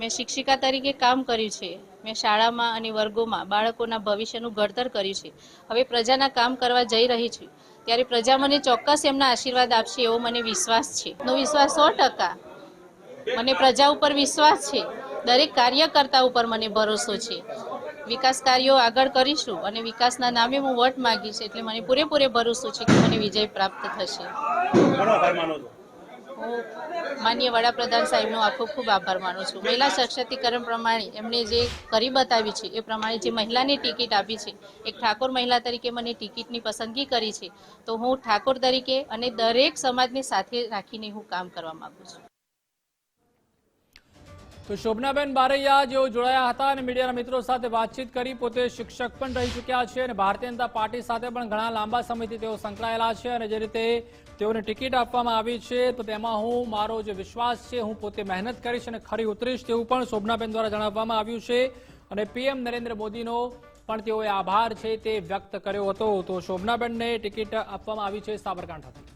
મેં શિક્ષિકા તરીકે કામ કર્યું છે. મેં શાળામાં અને વર્ગોમાં બાળકોના ભવિષ્યનું ઘડતર કર્યું છે. હવે પ્રજાના કામ કરવા જઈ રહી છું. ત્યારે પ્રજા મને ચોક્કસ એમના આશીર્વાદ આપશે એવો મને વિશ્વાસ છે. નો વિશ્વાસ સો ટકા. મને પ્રજા ઉપર વિશ્વાસ છે. દરેક કાર્યકર્તા ઉપર મને ભરોસો છે. વિકાસ કાર્યો આગળ કરીશું અને વિકાસના નામે હું વોટ માગીશ એટલે મને પૂરેપૂરે ભરોસો છે કે મને વિજય પ્રાપ્ત થશે. હું માન્ય વડાપ્રધાન સાહેબનો આખો ખૂબ આભાર માનું છું. મહિલા સશક્તિકરણ પ્રમાણે એમણે જે કરી બતાવી છે, એ પ્રમાણે જે મહિલાને ટિકિટ આપી છે, એક ઠાકોર મહિલા તરીકે મને ટિકિટની પસંદગી કરી છે, તો હું ઠાકોર તરીકે અને દરેક સમાજને સાથે રાખીને હું કામ કરવા માગું છું. તો શોભનાબેન બારૈયા જેઓ જોડાયા હતા અને મીડિયાના મિત્રો સાથે વાતચીત કરી, પોતે શિક્ષક પણ રહી ચૂક્યા છે અને ભારતીય જનતા પાર્ટી સાથે પણ ઘણા લાંબા સમયથી તેઓ સંકળાયેલા છે અને જે રીતે તેઓને ટિકિટ આપવામાં આવી છે, તો તેમાં હું, મારો જે વિશ્વાસ છે, હું પોતે મહેનત કરીશ અને ખરી ઉતરીશ તેવું પણ શોભનાબેન દ્વારા જણાવવામાં આવ્યું છે અને પીએમ નરેન્દ્ર મોદીનો પણ તેઓએ આભાર છે તે વ્યક્ત કર્યો હતો. તો શોભનાબેનને ટિકિટ આપવામાં આવી છે સાબરકાંઠાથી.